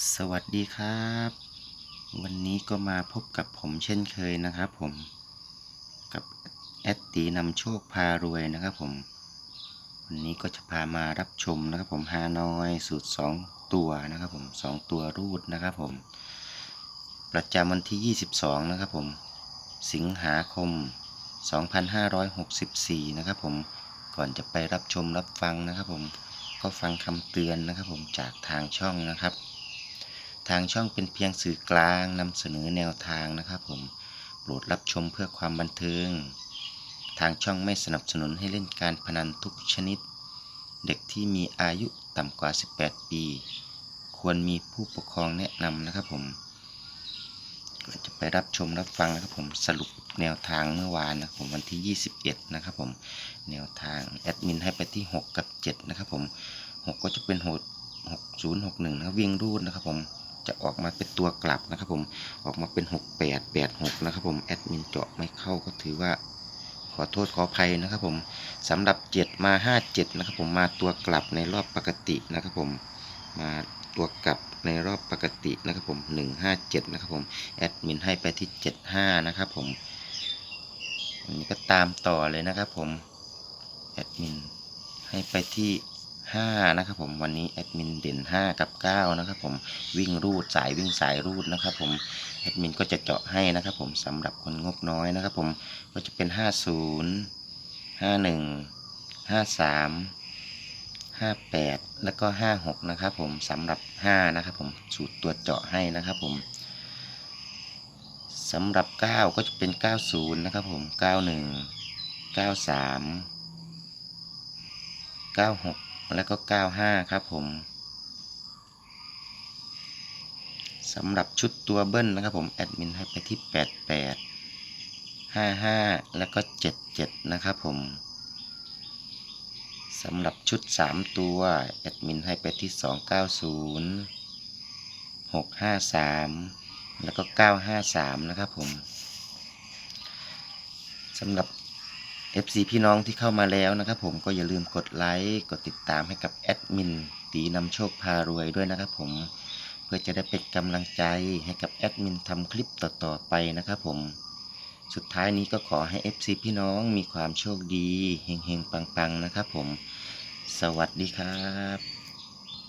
สวัสดีครับ วันนี้ก็มาพบกับผมเช่นเคยนะครับผมกับแอดตีนำโชคพารวยนะครับผม วันนี้ก็จะพามารับชมนะครับผมฮานอยสูตร 2 ตัวนะครับผม 2 ตัวรูดนะครับผม ประจำวันที่ 22 นะครับผม สิงหาคม 2564 นะครับผมก่อนจะไปรับชมรับฟังนะครับผมก็ฟังคำเตือนนะครับผมจากทางช่องนะครับ ทางช่องเป็นเพียงสื่อกลางนำเสนอแนวทางนะครับผม โปรดรับชมเพื่อความบันเทิง ทางช่องไม่สนับสนุนให้เล่นการพนันทุกชนิด เด็กที่มีอายุต่ำกว่า 18 ปี ควรมีผู้ปกครองแนะนำนะครับผมก่อนจะไปรับชมรับฟังนะครับผมสรุปแนวทางเมื่อวานนะครับผมวันที่ 21 นะครับผมแนวทางแอดมินให้ไปที่ 6 กับ 7 นะครับผม 6 ก็จะเป็น6 6061นะครับวิ่งรูดนะครับผม จะออกมาเป็นตัวกลับนะครับผมออกมาเป็น 6886นะครับผมแอดมินเจาะไม่เข้าก็ถือว่าขอโทษขออภัยนะครับผมสำหรับ 7 มา 57 นะครับผมมาตัวกลับในรอบปกตินะครับผมมาตัวกลับในรอบปกตินะครับผม 157 นะครับผมแอดมินให้ไปที่ 75 นะครับผมอันนี้ก็ตามต่อเลยนะครับผมแอดมินให้ไปที่ 5นะครับผมวันนี้แอดมินเด่น 5 กับ 9 นะครับผมวิ่งรูดสายวิ่งสายรูดนะครับผมแอดมินก็จะเจาะให้นะครับผมสำหรับคนงบน้อยนะครับผมก็จะเป็น 50 51 53 58 แล้วก็ 56 นะครับผมสำหรับ 5 นะครับผมสูตรตัวเจาะให้นะครับผมสำหรับ 9 ก็จะเป็น 90 นะครับผม 91 93 96 แล้วก็ 95 ครับผมสำหรับชุดตัวเบิ้ลนะครับผมแอดมินให้ไปที่ 88 55 แล้วก็ 77 นะครับผมสำหรับชุด 3 ตัวแอดมินให้ไปที่ 290 653 แล้วก็ 953 นะครับผมสำหรับ FC พี่น้องที่เข้ามาแล้วนะครับผมก็อย่าลืมกดไลค์กดติดตามให้กับแอดมินตีนำโชคพารวยด้วยนะครับผมเพื่อจะได้เป็นกำลังใจให้กับแอดมินทำคลิปต่อๆไปนะครับผมสุดท้ายนี้ก็ขอให้ FC พี่น้องมีความโชคดีเฮงๆปังๆนะครับผม สวัสดีครับ